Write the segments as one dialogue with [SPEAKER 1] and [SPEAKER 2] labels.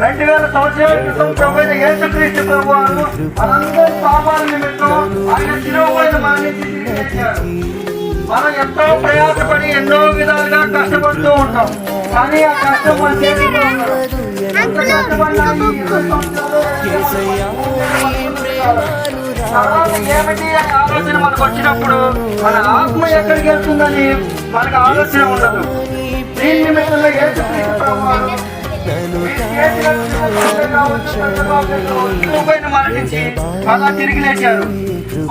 [SPEAKER 1] రెండు వేల సంవత్సరాల క్రితం ప్రభు యేసుక్రీస్తు ప్రభు వారు మనందరి పాపాల నిమిత్తం ఆయన శిలువపైన మరణించి మనం ఎంతో ప్రయాసపడి ఎన్నో విధాలుగా కష్టపడుతూ ఉంటాం. కానీ ఆ కష్టం మన చేతిలో ఏమిటి? అనే ఆలోచన మనకు వచ్చినప్పుడు మన ఆత్మ ఎక్కడికి వెళ్తుందని మనకు ఆలోచన ఉండదు. దీని నిమిత్తంలో ఏ ప్రభువారు అలా తిరిగి లేచారు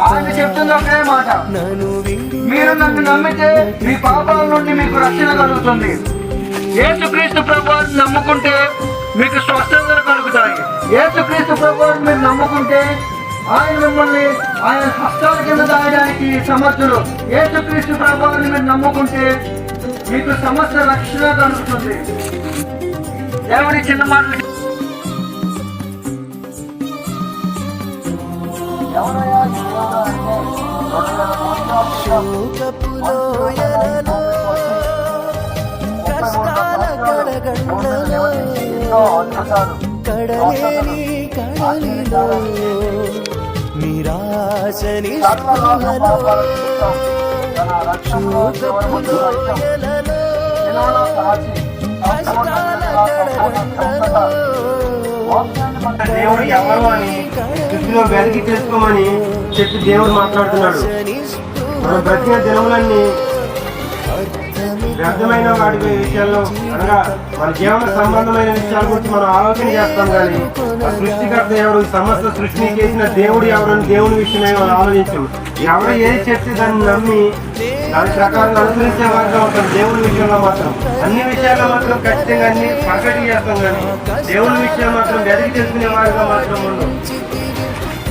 [SPEAKER 1] ఆయన చెప్తుంది ఒకే మాట మీరు నన్ను నమ్మితే మీ పాపాల నుండి మీకు రక్షణ కలుగుతుంది యేసుక్రీస్తు ప్రభువారిని నమ్ముకుంటే మీకు స్వస్థతలు కలుగుతాయి యేసుక్రీస్తు ప్రభువారిని మీరు నమ్ముకుంటే ఆయన మిమ్మల్ని ఆయన హస్తాల కింద దాయడానికి సమర్థులు యేసుక్రీస్తు ప్రభువారిని మీరు నమ్ముకుంటే మీకు సమస్య రక్షణ కలుగుతుంది. దేవుడి చిన్న మాటలు
[SPEAKER 2] కడలేని కడలిలో నిరాశని నిస్పృహలో కష్టాల
[SPEAKER 3] స్థితిలో వెలికి తెలుసుకోమని చెప్పి దేవుడు మాట్లాడుతున్నాడు. మనం బ్రతికిన దినములన్నీ వ్యర్థమైన వాటి విషయాల్లో అనగా మన జీవన సంబంధమైన విషయాల గురించి మనం ఆలోచన చేస్తాం కానీ సృష్టికర్త ఎవడు సమస్త సృష్టిని చేసిన దేవుడు ఎవరని దేవుని విషయమై మనం ఆలోచించాం ఎవరు ఏది చెప్తే దాన్ని నమ్మి దాని ప్రకారం అనుసరించే వారిగా ఉంటాం దేవుని విషయంలో మాత్రం. అన్ని విషయాల్లో మాత్రం ఖచ్చితంగా అన్ని పర్ఫెక్ట్ చేస్తాం కానీ దేవుని విషయం మాత్రం వెతికి తెలుసుకునే వారిగా మాత్రం ఉండవు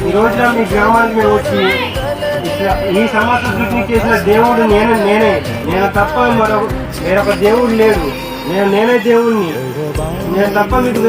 [SPEAKER 3] ఈ రోజున మీ గ్రామానికి మేము వచ్చి ఈ సమస్త సృష్టిని చేసిన దేవుడు నేను నేనే. నేను తప్ప మరొక వేరొక దేవుడు లేడు. నేను నేనే దేవుణ్ణి. నేను తప్ప మీకు